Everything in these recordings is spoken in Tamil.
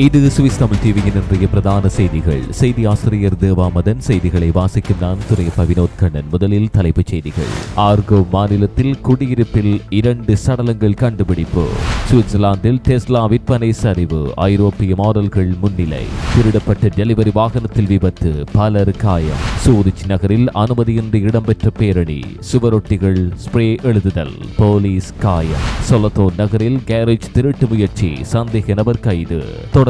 இது சுவிஸ் தமிழ் டிவியின் இன்றைய பிரதான செய்திகள். செய்தி ஆசிரியர் தேவாமதன் செய்திகளை வாசிக்கும் நான் துறை பவினோத் கண்ணன். முதலில் தலைப்புச் செய்திகள். ஆர்கோ மாநிலத்தில் குடியிருப்பில் இரண்டு சடலங்கள் கண்டுபிடிப்பு. சுவிட்சர்லாந்தில் டெஸ்லா விற்பனை சரிவு. ஐரோப்பிய மாடல்கள் முன்னிலை. திருடப்பட்ட டெலிவரி வாகனத்தில் விபத்து. பலர் காயம். சூரிச் நகரில் அனுமதியின்றி இடம்பெற்ற பேரணி. சுவரொட்டிகள் ஸ்ப்ரே எழுதுதல். போலீஸ் காயம். சொலத்தோ நகரில் கேரேஜ் திருட்டு முயற்சி. சந்தேக நபர் கைது. தொடர்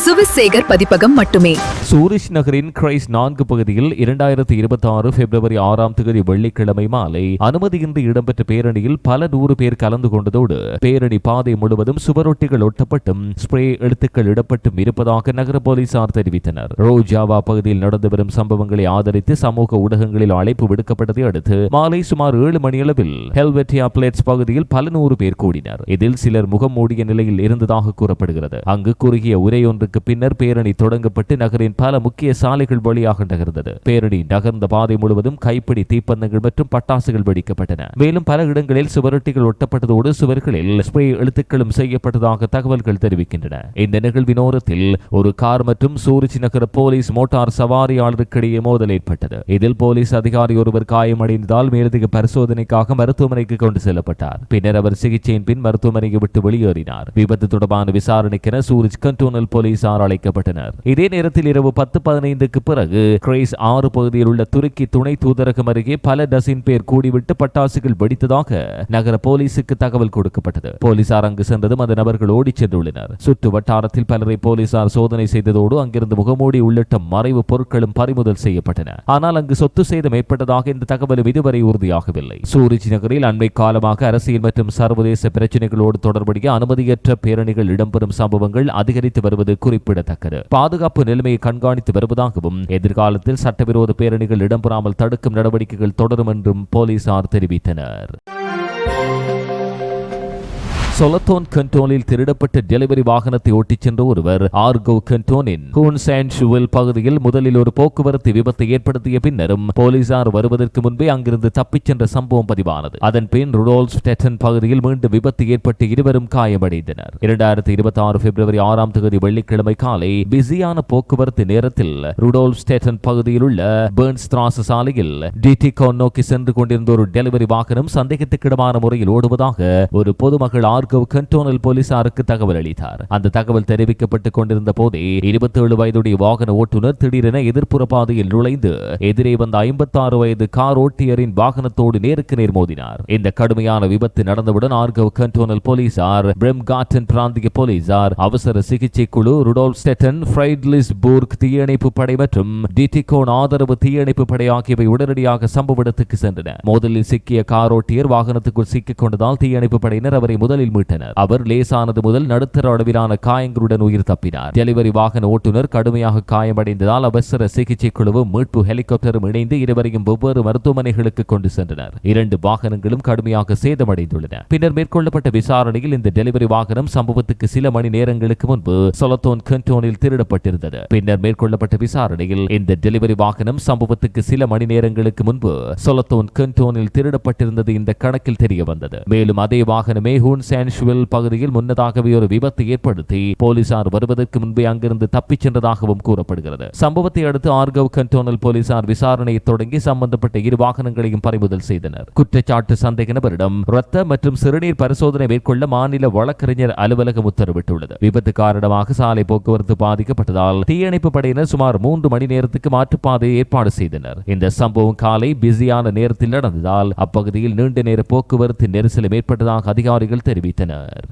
சுவிசேகர் பதிப்பகம் மட்டுமே. சூரிஷ் நகரின் கிரைஸ் நான்கு பகுதியில் இரண்டாயிரத்தி இருபத்தி ஆறு பிப்ரவரி ஆறாம் தேதி வெள்ளிக்கிழமை மாலை அனுமதியின்றி இடம்பெற்ற பேரணியில் பல நூறு பேர் கலந்து கொண்டதோடு பேரணி பாதை முழுவதும் சுவரொட்டிகள் ஒட்டப்பட்டும் ஸ்ப்ரே எழுத்துக்கள் இடப்பட்டும் இருப்பதாக நகர போலீசார் தெரிவித்தனர். ரோஜாவா பகுதியில் நடந்து வரும் சம்பவங்களை ஆதரித்து சமூக ஊடகங்களில் அழைப்பு விடுக்கப்பட்டதை அடுத்து மாலை சுமார் ஏழு மணியளவில் ஹெல்வெட்டியா பிளேட்ஸ் பகுதியில் பல நூறு பேர் கூடினர். இதில் சிலர் முகம் மூடிய நிலையில் இருந்ததாக கூறப்படுகிறது. அங்கு குறுகிய உரையொன்று ஒன்றுக்கு பின்னர் பேரணி தொடங்கப்பட்டு நகரின் பல முக்கிய சாலைகள் வழியாக நகர்ந்தது. பேரணி நகர்ந்த பாதை முழுவதும் கைப்பிடி தீப்பந்தங்கள் மற்றும் பட்டாசுகள் வெடிக்கப்பட்டன. மேலும் பல இடங்களில் சுவரொட்டிகள் ஒட்டப்பட்டதோடு சுவர்களில் ஸ்ப்ரே எழுத்துக்களும் செய்யப்பட்டதாக தகவல்கள் தெரிவிக்கின்றன. இந்த நிகழ்வின் ஓரத்தில் ஒரு கார் மற்றும் சூரிச்சி நகர போலீஸ் மோட்டார் சவாரியாளருக்கிடையே மோதல் ஏற்பட்டது. இதில் போலீஸ் அதிகாரி ஒருவர் காயமடைந்ததால் மேலதிக பரிசோதனைக்காக மருத்துவமனைக்கு கொண்டு செல்லப்பட்டார். பின்னர் அவர் சிகிச்சையின் பின் மருத்துவமனையை விட்டு வெளியேறினார். விபத்து தொடர்பான விசாரணைக்கென சூரிச் கண்டோனல் போலீஸ் போலீசார் அழைக்கப்பட்டனர். இதே நேரத்தில் இரவு பத்து பதினைந்துக்கு பிறகு கிரேஸ் ஆறு பகுதியில் உள்ள துருக்கி துணை தூதரகம் அருகே பல டசின் பேர் கூடிவிட்டு பட்டாசுகள் வெடித்ததாக நகர போலீசுக்கு தகவல் கொடுக்கப்பட்டது. போலீசார் அங்கு சென்றதும் அந்த நபர்கள் ஓடிச் சென்றுள்ளனர். சுற்று வட்டாரத்தில் பலரை போலீசார் சோதனை செய்ததோடு அங்கிருந்து முகமூடி உள்ளிட்ட மறைவு பொருட்களும் பறிமுதல் செய்யப்பட்டன. ஆனால் அங்கு சொத்து சேதம் ஏற்பட்டதாக இந்த தகவலும் இதுவரை உறுதியாகவில்லை. சூரிஜ் நகரில் அண்மை காலமாக அரசியல் மற்றும் சர்வதேச பிரச்சினைகளோடு தொடர்புடைய அனுமதியற்ற பேரணிகள் இடம்பெறும் சம்பவங்கள் அதிகரித்து வருவது குறிப்பிடத்தக்கது. பாதுகாப்பு நிலைமையை கண்காணித்து வருவதாகவும் எதிர்காலத்தில் சட்டவிரோத பேரணிகள் இடம்பெறாமல் தடுக்கும் நடவடிக்கைகள் தொடரும் என்றும் போலீசார் தெரிவித்தனர். சொலத்தோன் கண்டோனில் திருடப்பட்ட டெலிவரி வாகனத்தை ஓட்டிச் சென்ற ஒருவர் ஆர்கோ கண்டோனின் ஹூன்சான்ஷுவில் பகுதியில் முதலில் ஒரு போக்குவரத்து விபத்தை ஏற்படுத்திய பின்னரும் போலீசார் வருவதற்கு முன்பே அங்கிருந்து தப்பிச் சென்ற சம்பவம் பதிவானது. அதன் பின் ருடோல்ஸ் டெட்டன் பகுதியில் மீண்டும் விபத்து ஏற்பட்டு இருவரும் காயமடைந்தனர். இரண்டாயிரத்தி இருபத்தி ஆறு பிப்ரவரி ஆறாம் தேதி வெள்ளிக்கிழமை காலை பிஸியான போக்குவரத்து நேரத்தில் ருடோல்ஸ் டெட்டன் பகுதியில் உள்ள பேர்ன்ஸ் திராச சாலையில் டிடிகோ நோக்கி சென்று கொண்டிருந்த ஒரு டெலிவரி வாகனம் சந்தேகத்துக்கிடமான முறையில் ஓடுவதாக ஒரு பொதுமகள் ஆர்கவ் கண்டோனல் போலீசாருக்கு தகவல் அளித்தார். அந்த தகவல் தெரிவிக்கப்பட்டுக் கொண்டிருந்த போதே இருபத்தி ஏழு வயதுடைய வாகன ஓட்டுநர் திடீரென எதிர்ப்புற பாதையில் நுழைந்து எதிரே வந்த ஐம்பத்தாறு வயது கார் ஓட்டியரின் வாகனத்தோடு நேருக்கு நேர் மோதினார். இந்த கடுமையான விபத்து நடந்தவுடன் ஆர்கவ் கண்டோனல் போலீசார் பிரெம் பிராந்திய போலீசார் அவசர சிகிச்சை குழு ருடோல் ஸ்டெட்டன் ஃப்ரைட்லிஸ்பூர்க் தீயணைப்பு படை மற்றும் டிடிகோன் ஆதரவு தீயணைப்பு படை ஆகியவை உடனடியாக சம்பவ இடத்துக்கு சென்றன. மோதலில் சிக்கிய கார் ஓட்டியர் வாகனத்துக்குள் சிக்கிக் கொண்டதால் தீயணைப்பு படையினர் அவரை முதலில் மீட்டனர் அவர் லேசானது முதல் நடுத்தர அளவிலான காயங்களுடன் உயிர் தப்பினார். டெலிவரி வாகன ஓட்டுநர் கடுமையாக காயமடைந்ததால் அவசர சிகிச்சை குழுவும் மீட்பு ஹெலிகாப்டரும் இணைந்து இருவரையும் வெவ்வேறு மருத்துவமனைகளுக்கு கொண்டு சென்றனர். இரண்டு வாகனங்களும் கடுமையாக சேதமடைந்துள்ளன. பின்னர் மேற்கொள்ளப்பட்ட விசாரணையில் இந்த டெலிவரி வாகனம் சம்பவத்துக்கு சில மணி நேரங்களுக்கு முன்பு சொலத்தோன் கண்டோனில் திருடப்பட்டிருந்தது. பின்னர் மேற்கொள்ளப்பட்ட விசாரணையில் இந்த டெலிவரி வாகனம் சம்பவத்துக்கு சில மணி நேரங்களுக்கு முன்பு சொலத்தோன் கண்டோனில் திருடப்பட்டிருந்தது இந்த கணக்கில் தெரிய வந்தது மேலும் அதே வாகனமே ஹூன் சான்ஷுவல் பகுதியில் முன்னதாகவே ஒரு விபத்து ஏற்படுத்தி போலீசார் வருவதற்கு முன்பே அங்கிருந்து தப்பிச் சென்றதாகவும் கூறப்படுகிறது. சம்பவத்தை அடுத்து ஆர்கவ் கண்டோனல் போலீசார் விசாரணையை தொடங்கி சம்பந்தப்பட்ட இரு வாகனங்களையும் பறிமுதல் செய்தனர். குற்றச்சாட்டு சந்தேக நபரிடம் ரத்த மற்றும் சிறுநீர் பரிசோதனை மேற்கொள்ள மாநில வழக்கறிஞர் அலுவலகம் உத்தரவிட்டுள்ளது. விபத்து காரணமாக சாலை போக்குவரத்து பாதிக்கப்பட்டதால் தீயணைப்பு படையினர் சுமார் மூன்று மணி நேரத்துக்கு மாற்றுப்பாதையை ஏற்பாடு செய்தனர். இந்த சம்பவம் காலை பிஸியான நேரத்தில் நடந்ததால் அப்பகுதியில் நீண்ட நேர போக்குவரத்து நெரிசலும் ஏற்பட்டதாக அதிகாரிகள் தெரிவித்தனர். வைத்தனர்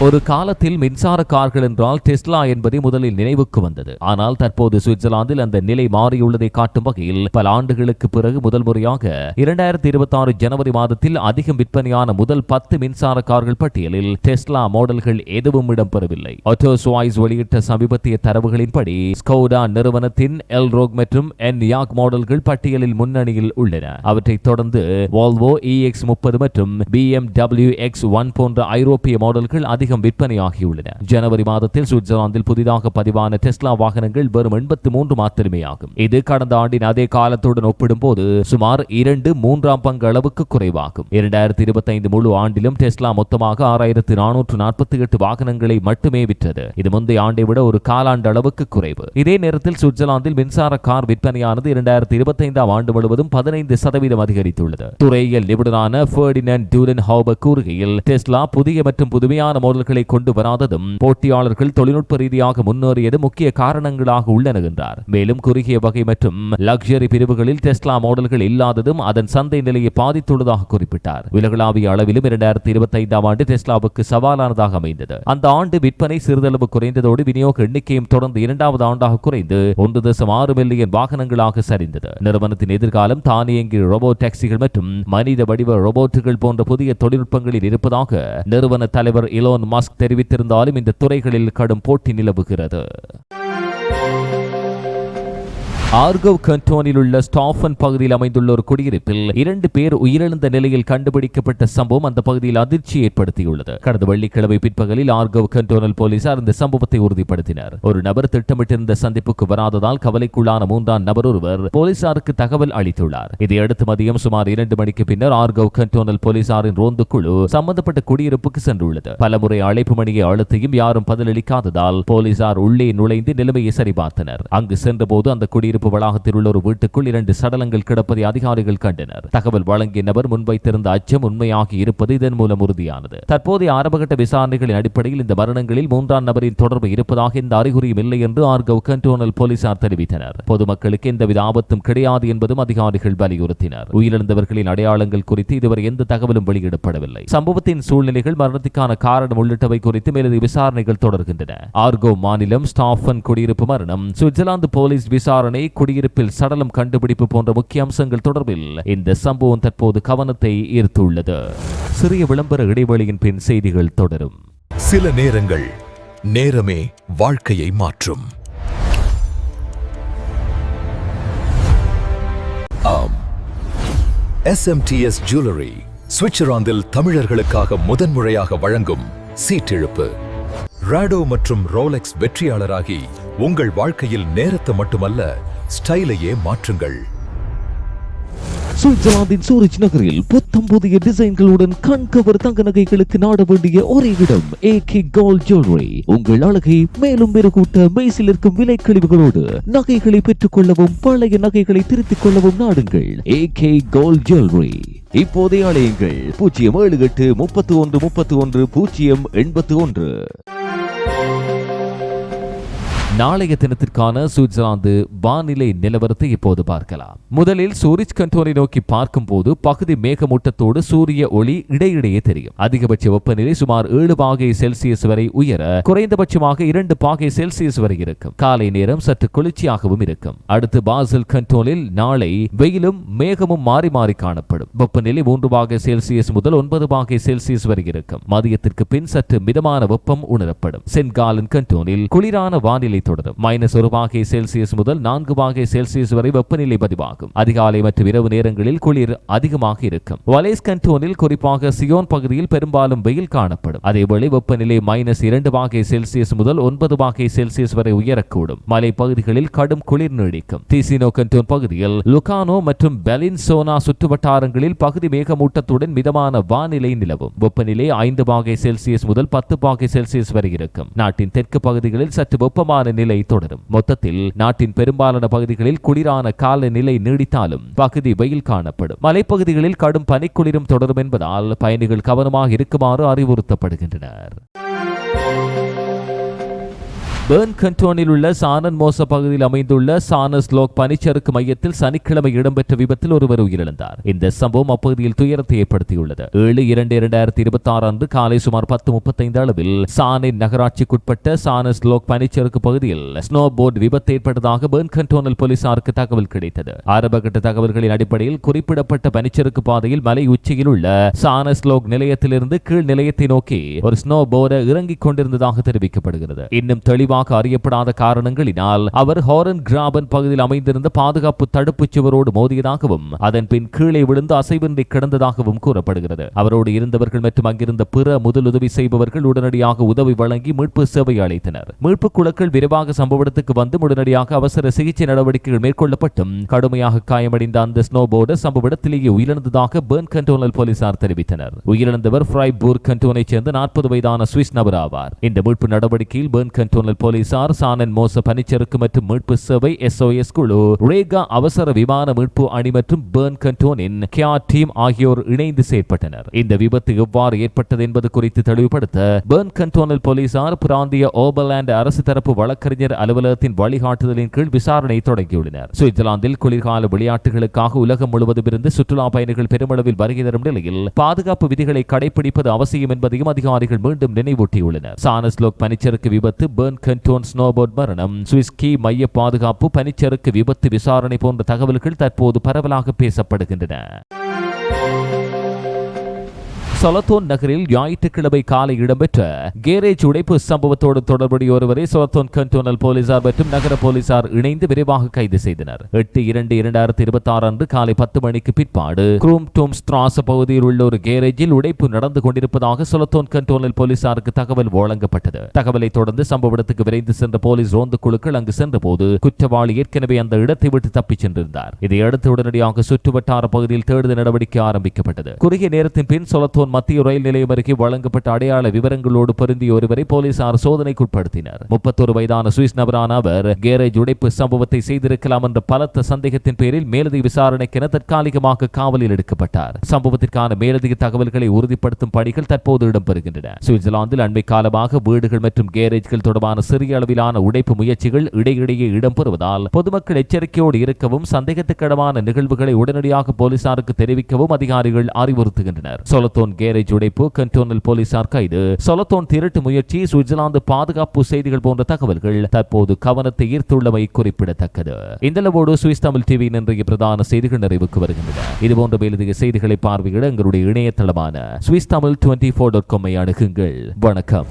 ஒரு காலத்தில் மின்சார கார்கள் என்றால் டெஸ்லா என்பதை முதலில் நினைவுக்கு வந்தது. ஆனால் தற்போது சுவிட்சர்லாந்தில் அந்த நிலை மாறியுள்ளதை காட்டும் வகையில் பல ஆண்டுகளுக்கு பிறகு முதல் முறையாக இரண்டாயிரத்தி இருபத்தி ஆறு ஜனவரி மாதத்தில் அதிகம் விற்பனையான முதல் பத்து மின்சார கார்கள் பட்டியலில் டெஸ்லா மாடல்கள் எதுவும் இடம்பெறவில்லை. ஒட்டோஸ்வாய்ஸ் வெளியிட்ட சமீபத்திய தரவுகளின்படி ஸ்கோடா நிறுவனத்தின் எல் ரோக் மற்றும் என் யாக் மாடல்கள் பட்டியலில் முன்னணியில் உள்ளன. அவற்றைத் தொடர்ந்து வால்வோ இஎக்ஸ் முப்பது மற்றும் B M W X one போன்ற ஐரோப்பிய மாடல்கள் அதிகம் விற்பனையாகியுள்ளன. ஜனவரி மாதத்தில் சுவிட்சர்லாந்தில் புதிதாக பதிவான டெஸ்லா வாகனங்கள் வெறும் எண்பத்தி மூன்று மாத்திரமே ஆகும் இது கடந்த ஆண்டின் அதே காலத்துடன் ஒப்பிடும்போது சுமார் இரண்டு மூன்றாம் பங்கு அளவுக்கு குறைவாகும். இரண்டாயிரத்தி இருபத்தைந்து முழு ஆண்டிலும் டெஸ்லா மொத்தமாக ஆறாயிரத்து நானூற்று நாற்பத்தி எட்டு வாகனங்களை மட்டுமே விற்றது. இது முந்தைய ஆண்டை விட ஒரு காலாண்டு அளவுக்கு குறைவு. இதே நேரத்தில் சுவிட்சர்லாந்தில் மின்சார கார் விற்பனையானது இரண்டாயிரத்தி இருபத்தைந்தாம் ஆண்டு முழுவதும் பதினைந்து சதவீதம் அதிகரித்துள்ளது. துறையியல் நிபுணரான ஃபெர்டினன் டூலன் ஹாபர் கூறுகையில் டெஸ்லா புதிய மற்றும் புதுமையான மாடல்களை கொண்டு வராததும் போட்டியாளர்கள் தொழில்நுட்ப ரீதியாக முன்னேறியது முக்கிய காரணங்களாக உள்ளன என்றார். மேலும் குறுகிய வகை மற்றும் லக்ஸரி பிரிவுகளில் டெஸ்லா மாடல்கள் இல்லாததும் அதன் சந்தை நிலையை பாதித்துள்ளதாக குறிப்பிட்டார். உலகளாவிய அளவிலும் இரண்டாயிரத்தி இருபத்தி ஐந்தாம் ஆண்டு டெஸ்லாவுக்கு சவாலானதாக அமைந்தது. அந்த ஆண்டு விற்பனை சிறிதளவு குறைந்ததோடு விநியோக எண்ணிக்கையும் தொடர்ந்து இரண்டாவது ஆண்டாக குறைந்து ஒன்று தசம் ஆறு மில்லியன் வாகனங்களாக சரிந்தது. நிறுவனத்தின் எதிர்காலம் தானியங்கி ரோபோ டாக்ஸிகள் மற்றும் மனித வடிவ ரோபோட்டுகள் போன்ற புதிய தொழில்நுட்பங்களில் இருப்பதாக நிறுவன தலைவர் இலோன் மாஸ்க் தெரிவித்திருந்தாலும் இந்த துறைகளில் கடும் போட்டி நிலவுகிறது. ஆர்கவ் கண்டோனில் உள்ள ஸ்டாஃபன் பகுதியில் அமைந்துள்ள ஒரு குடியிருப்பில் இரண்டு பேர் உயிரிழந்த நிலையில் கண்டுபிடிக்கப்பட்ட சம்பவம் அந்த பகுதியில் அதிர்ச்சி ஏற்படுத்தியுள்ளது. கடந்த வெள்ளிக்கிழமை பிற்பகலில் ஆர்கவ் கண்டோனல் போலீசார் இந்த சம்பவத்தை உறுதிப்படுத்தினர். ஒரு நபர் திட்டமிட்டிருந்த சந்திப்புக்கு வராததால் கவலைக்குள்ளான மூன்றாம் நபர் ஒருவர் போலீசாருக்கு தகவல் அளித்துள்ளார். இதையடுத்து மதியம் சுமார் இரண்டு மணிக்கு பின்னர் ஆர்கவ் கண்டோனல் போலீசாரின் ரோந்து குழு சம்பந்தப்பட்ட குடியிருப்புக்கு சென்றுள்ளது. பலமுறை அழைப்பு மணியை அழுத்தியும் யாரும் பதிலளிக்காததால் போலீசார் உள்ளே நுழைந்து நிலைமையை சரிபார்த்தனர். அங்கு சென்றபோது அந்த குடியிருப்பு வளாகத்தில் உள்ள ஒரு வீட்டுக்குள் இரண்டு சடலங்கள் கிடப்பதை அதிகாரிகள் கண்டனர். தகவல் வழங்கிய நபர் முன்வைத்திருந்த அச்சம் உண்மையாகி இருப்பது இதன் மூலம் உறுதியானது. தற்போதைய ஆரம்பகட்ட விசாரணைகளின் அடிப்படையில் இந்த மரணங்களில் மூன்றாம் நபரின் தொடர்பு இருப்பதாக இந்த அறிகுறியும் இல்லை என்று ஆர்கவ் கண்டோனல் போலீசார் தெரிவித்தனர். பொதுமக்களுக்கு எந்தவித ஆபத்தும் கிடையாது என்பதும் அதிகாரிகள் வலியுறுத்தினர். உயிரிழந்தவர்களின் அடையாளங்கள் குறித்து இதுவரை எந்த தகவலும் வெளியிடப்படவில்லை. சம்பவத்தின் சூழ்நிலைகள் மரணத்துக்கான காரணம் உள்ளிட்டவை குறித்து மேலதிக விசாரணைகள் தொடர்கின்றன. ஆர்கோ மாநிலம் ஸ்டாஃபன் குடியிருப்பு மரணம். சுவிட்சர்லாந்து போலீஸ் விசாரணை குடியிருப்பில் சடலம் கண்டுபிடிப்பு போன்ற முக்கிய அம்சங்கள் தொடர்பில் இந்த சம்பவம் தற்போது கவனத்தை ஈர்த்துள்ளது. சிறிய விளம்பர இடைவெளியின் பின் செய்திகள் தொடரும். சில நேரங்கள் நேரமே வாழ்க்கையை மாற்றும். ஆம். எஸ்எம்டிஎஸ் ஜுவல்லரி சுவிட்சர்லாந்தில் தமிழர்களுக்காக முதன்முறையாக வழங்கும் சீட்டிழுப்பு. ராடோ மற்றும் ரோலெக்ஸ் வெற்றியாளராகி உங்கள் வாழ்க்கையில் நேரத்தை மட்டுமல்ல ஸ்டைலையே மாற்றுங்கள். சுவிட்சர்லாந்தின் சூரிச் நகரில் புத்தம் புதிய டிசைன்களுடன் கண்கவர் தங்க நகைகளுக்கு நாட வேண்டிய ஒரே இடம் ஏ கே கோல்ட் ஜுவல்லரி உங்கள் அழகை மேலும் மெருகூட்ட மெய்சில் இருக்கும் விலை கழிவுகளோடு நகைகளை பெற்றுக் கொள்ளவும் பழைய நகைகளை திருத்திக் கொள்ளவும் நாடுங்கள். ஏ கே கோல்ட் ஜுவல்லரி இப்போதே அழையுங்கள் பூஜ்ஜியம் ஏழு எட்டு முப்பத்தி ஒன்று முப்பத்தி ஒன்று பூஜ்ஜியம் எண்பத்தி ஒன்று. நாளைய தினத்திற்கான சுவிட்சர்லாந்து வானிலை நிலவரத்தை இப்போது பார்க்கலாம். முதலில் சூரிச் கண்டோனை நோக்கி பார்க்கும் போது பகுதி மேகமூட்டத்தோடு சூரிய ஒளி இடையிடையே தெரியும். அதிகபட்ச வெப்பநிலை சுமார் ஏழு பாகை செல்சியஸ் வரை உயர குறைந்தபட்சமாக இரண்டு பாகை செல்சியஸ் வரை இருக்கும். காலை நேரம் சற்று குளிர்ச்சியாகவும் இருக்கும். அடுத்து பாசல் கண்டோனில் நாளை வெயிலும் மேகமும் மாறி மாறி காணப்படும். வெப்பநிலை மூன்று பாகை செல்சியஸ் முதல் ஒன்பது பாகை செல்சியஸ் வரை இருக்கும். மதியத்திற்கு பின் சற்று மிதமான வெப்பம் உணரப்படும். சென்காலன் கண்டோனில் குளிரான வானிலை அதிகரித்துள்ளது. மைனஸ் ஒரு வாகை செல்சியஸ் முதல் நான்கு வாகை செல்சியஸ் வரை வெப்பநிலை பதிவாகும். அதிகாலை மற்றும் இரவு நேரங்களில் குளிர் அதிகமாக இருக்கும். வலேஸ் கண்டோனில் குறிப்பாக சியோன் பகுதியில் பெரும்பாலும் வெயில் காணப்படும். அதேவேளை வெப்பநிலை மைனஸ் இரண்டு வாகை செல்சியஸ் முதல் ஒன்பது வாகை செல்சியஸ் வரை உயரக்கூடும். மலை பகுதிகளில் கடும் குளிர் நீடிக்கும். தீசினோ கண்டோன் பகுதியில் லுகானோ மற்றும் பெலின்சோனா சுற்றுவட்டாரங்களில் பகுதி மேகமூட்டத்துடன் மிதமான வானிலை நிலவும். வெப்பநிலை ஐந்து பாகை செல்சியஸ் முதல் பத்து பாகை செல்சியஸ் வரை இருக்கும். நாட்டின் தெற்கு பகுதிகளில் சற்று வெப்பமான நிலை தொடரும். மொத்தத்தில் நாட்டின் பெரும்பாலான பகுதிகளில் குளிரான காலநிலை நீடித்தாலும் பகுதி வெயில் காணப்படும். மலைப்பகுதிகளில் கடும் பனிக்குளிரும் தொடரும் என்பதால் பயணிகள் கவனமாக இருக்குமாறு அறிவுறுத்தப்படுகின்றனர். பேர்ன் கண்டோனில் உள்ள சானன் மோச பகுதியில் அமைந்துள்ள சானஸ் லோக் பனிச்சறுக்கு மையத்தில் சனிக்கிழமை இடம்பெற்ற விபத்தில் ஒருவர் உயிரிழந்தார். இந்த சம்பவம் அப்பகுதியில் துயரத்தை ஏற்படுத்தியுள்ளது. ஏழு இரண்டு இரண்டாயிரத்தி இருபத்தி ஆறு அன்று காலை சுமார் பத்து முப்பத்தைந்து அளவில் சானின் நகராட்சிக்குட்பட்ட சானஸ் லோக் பனிச்சறுக்கு பகுதியில் ஸ்னோ போர்டு விபத்து ஏற்பட்டதாக பேர்ன் கண்டோனல் போலீசாருக்கு தகவல் கிடைத்தது. ஆரம்பகட்ட தகவல்களின் அடிப்படையில் குறிப்பிடப்பட்ட பனிச்சறுக்கு பாதையில் மலை உச்சியில் உள்ள சானஸ் லோக் நிலையத்திலிருந்து கீழ் நிலையத்தை நோக்கி ஒரு ஸ்னோ போர்டு இறங்கிக் கொண்டிருந்ததாக தெரிவிக்கப்படுகிறது. இன்னும் தெளிவாக அறியப்படாத காரணங்களினால் அவர் ஹாரன் கிராபன் பகுதியில் அமைந்திருந்த பாதுகாப்பு தடுப்பு சுவரோடு மோதியதாகவும் அதன் பின் கீழே விழுந்து அசைவின்றி கிடந்ததாகவும் கூறப்படுகிறது. அவரோடு இருந்தவர்கள் மற்றும் அங்கிருந்த பிற முதலுதவி செய்பவர்கள் உடனடியாக உதவி வழங்கி மீட்பு சேவை அளித்தனர். மீட்பு குழுக்கள் விரைவாக சம்பவ இடத்துக்கு வந்து உடனடியாக அவசர சிகிச்சை நடவடிக்கைகள் மேற்கொள்ளப்பட்டும் கடுமையாக காயமடைந்த அந்த ஸ்னோபோர்டர் சம்பவ இடத்திலேயே உயிரிழந்ததாக பேர்ன் கண்டோனல் போலீசார் தெரிவித்தனர். உயிரிழந்தவர் ஃப்ரைபூர் கண்டோனைச் சேர்ந்த நாற்பது வயதான சுவிஸ் நபர் ஆவார். இந்த மீட்பு நடவடிக்கையில் பேர்ன் கண்டோனல் போலீசார் சானன் மோச பனிச்சறுக்கு மற்றும் மீட்பு சேவை எஸ்ஓஎஸ் குழு ரேகா அவசர விமான மீட்பு அணி மற்றும் பேர்ன் கண்டோனின் கியா டீம் ஆகியோர் இணைந்து செயற்பட்டனர். இந்த விபத்து எவ்வாறு ஏற்பட்டது என்பது குறித்து தெளிவுபடுத்த பேர்ன் கண்டோனல் போலீசார் பிராந்திய ஓபர்லாந்து அரசு தரப்பு வழக்கறிஞர் அலுவலகத்தின் வழிகாட்டுதலின் கீழ் விசாரணை தொடங்கியுள்ளனர். சுவிட்சர்லாந்தில் குளிர்கால விளையாட்டுகளுக்காக உலகம் முழுவதும் இருந்து சுற்றுலா பயணிகள் பெருமளவில் வருகை தரும் நிலையில் பாதுகாப்பு விதிகளை கடைபிடிப்பது அவசியம் என்பதையும் அதிகாரிகள் மீண்டும் நினைவூட்டியுள்ளனர். சானஸ்லோக் பனிச்சறுக்கு விபத்து பேர்ன் டோன் ஸ்னோபோர்ட் மரணம். சுவிஸ் கீ மைய பாதுகாப்பு பனிச்சறுக்கு விபத்து விசாரணை போன்ற தகவல்கள் தற்போது பரவலாக பேசப்படுகின்றன. சொலத்தோன் நகரில் ஞாயிற்றுக்கிழமை காலை இடம்பெற்ற கேரேஜ் உடைப்பு சம்பவத்தோடு தொடர்புடைய ஒருவரை சொலத்தோன் கண்டோனல் போலீசார் மற்றும் நகர போலீசார் இணைந்து விரைவாக கைது செய்தனர். எட்டு இரண்டு இரண்டாயிரத்தி இருபத்தி ஆறு அன்று காலை பத்து மணிக்கு பிற்பாடு குரூம் டோம் ஸ்ட்ராஸ் பகுதியில் உள்ள ஒரு கேரேஜில் உடைப்பு நடந்து கொண்டிருப்பதாக சொலத்தோன் கண்டோனல் போலீசாருக்கு தகவல் வழங்கப்பட்டது. தகவலை தொடர்ந்து சம்பவ இடத்துக்கு விரைந்து சென்ற போலீஸ் ரோந்து குழுக்கள் அங்கு சென்றபோது குற்றவாளி ஏற்கனவே அந்த இடத்தை விட்டு தப்பிச் சென்றிருந்தார். இதையடுத்து உடனடியாக சுற்றுவட்டார பகுதியில் தேடுதல் நடவடிக்கை ஆரம்பிக்கப்பட்டது. குறுகிய நேரத்தின் பின் சொலத்தோன் மத்திய ரயில் நிலையம் அருகே வழங்கப்பட்ட அடையாள விவரங்களோடு பொருந்திய ஒருவரை போலீசார் சோதனைக்குட்படுத்தினர். முப்பத்தொரு வயதான சுவிஸ் நபரான அவர் கேரேஜ் உடைப்பு சம்பவத்தை செய்திருக்கலாம் என்ற பலத்த சந்தேகத்தின் பேரில் மேலதிக விசாரணைக்கென தற்காலிகமாக காவலில் எடுக்கப்பட்டார். சம்பவத்திற்கான மேலதிக தகவல்களை உறுதிப்படுத்தும் பணிகள் தற்போது இடம்பெறுகின்றன. சுவிட்சர்லாந்தில் அண்மை காலமாக வீடுகள் மற்றும் கேரேஜ்கள் தொடர்பான சிறிய அளவிலான உடைப்பு முயற்சிகள் இடையிடையே இடம்பெறுவதால் பொதுமக்கள் எச்சரிக்கையோடு இருக்கவும் சந்தேகத்துக்கிடமான நிகழ்வுகளை உடனடியாக போலீசாருக்கு தெரிவிக்கவும் அதிகாரிகள் அறிவுறுத்துகின்றனர். சொலத்தோன் கேரேஜ் உடைப்பு கண்டோனல் போலீசார் கைது. சொலத்தோன் திருட்டு முயற்சி சுவிட்சர்லாந்து பாதுகாப்பு செய்திகள் போன்ற தகவல்கள் தற்போது கவனத்தை ஈர்த்துள்ளவை குறிப்பிடத்தக்கது. இந்த சுவிஸ் தமிழ் டிவியின் இன்றைய பிரதான செய்திகள் நிறைவுக்கு வருகின்றன. இதுபோன்ற மேலதிக செய்திகளை பார்வையிட எங்களுடைய இணையதளமான Swiss Tamil twenty four dot காமை அணுகுங்கள். வணக்கம்.